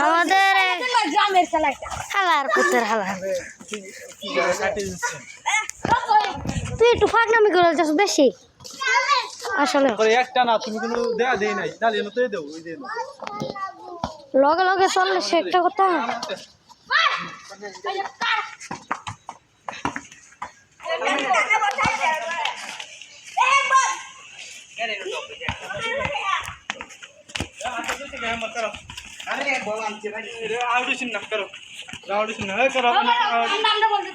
আমাদের গ্রামের খেলা একটা। হালার পুতের হালার তুই একটু ফাঁকনামি করে যাস বেশি। আসলে। একটা না তুমি কোনো দেয়া দেই নাই। তাহলে এনে তো দেও ওই দেন লগে লগে চললে সে একটা কথা। ఆడుచున్న నక్కరు రావుడుచున్న కరో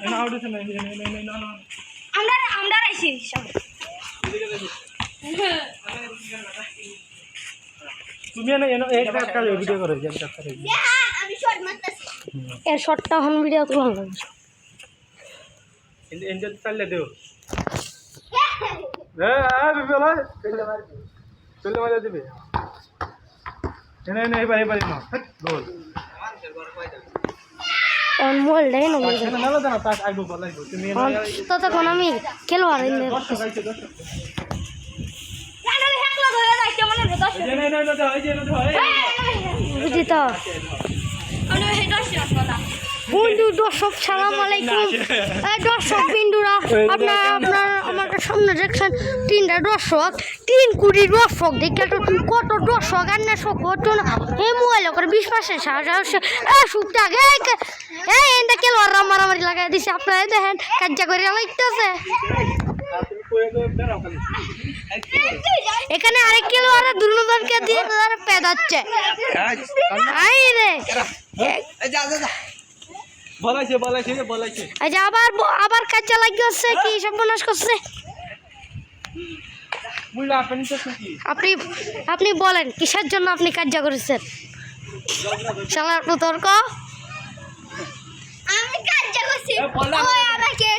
నా ఆడుచున్న আমরা আমরা আইছি সব তুমি না এনো এক টাকা এনে এনে এবার গোল না ততক্ষণ আমি খেলোয়াড় মনে বুঝি তো বন্ধু দর্শক সালাম আলাইকুম দর্শক বিন্দুরা আপনার আপনার আমার সামনে দেখছেন তিনটা দর্শক তিন কোটি দর্শক দেখে কত দর্শক আর না শোক হতো না। এই মোবাইল করে বিশ পাশে সাজা এ সুপটা গে এই এনটা কেন মারামারি লাগাই দিছে আপনারা দেখেন কাজা করে লাগতেছে এখানে আরেক কিলো আর দুর্নদনকে দিয়ে তারা পেদাচ্ছে আই রে। আবার আবার কাজা লাগিয়েছে কি সব বনাশ করছে? আপনি আপনি আপনি বলেন কিসের জন্য আপনি কার্য করেছেন? শালার তর্ক আমি কার্য করছি। আমাকে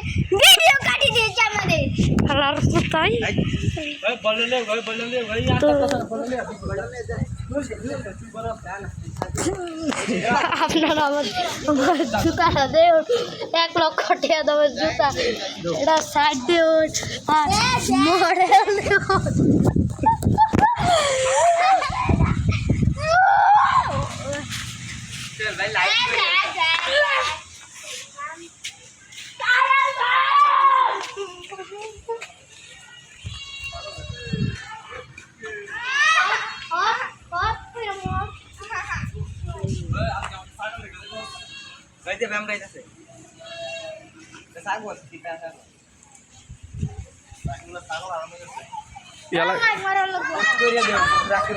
দিয়েছে আমাদের শালার তাই ভাই বললে ভাই বললে ভাই তো বললে আপনারা আমার আমার জুতাটা দেও এক লক্ষ টাকা দামের জুতা এটা সাইড দেও আর মডেল দেও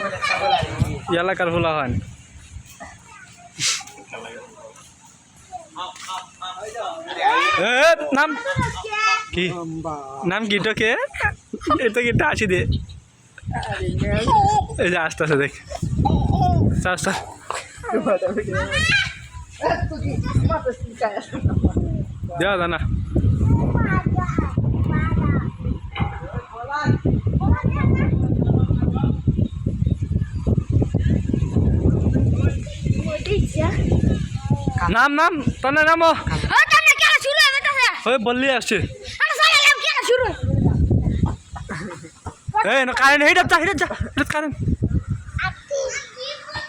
মধ্যে ছাগল আছে এলাকার হলা হন। নাম কি? নাম কি তো কে? এটা কি আসি দে। এই যে আস্তে আস্তে দেখ। আস্তে আস্তে দেওয়া জানা নাম নাম তোর নাম ওই বললি আসছে এই না কারেন্ট হেইটা যা হেইটা যা হেইটা কারেন্ট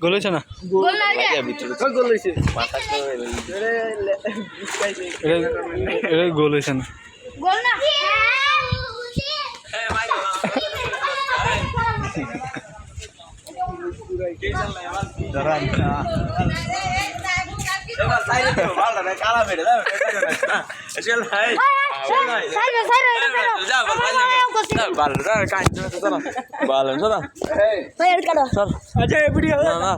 গোল হয়েছে না? গোল হয়েছে না। কালা ভাই ভালো ভালো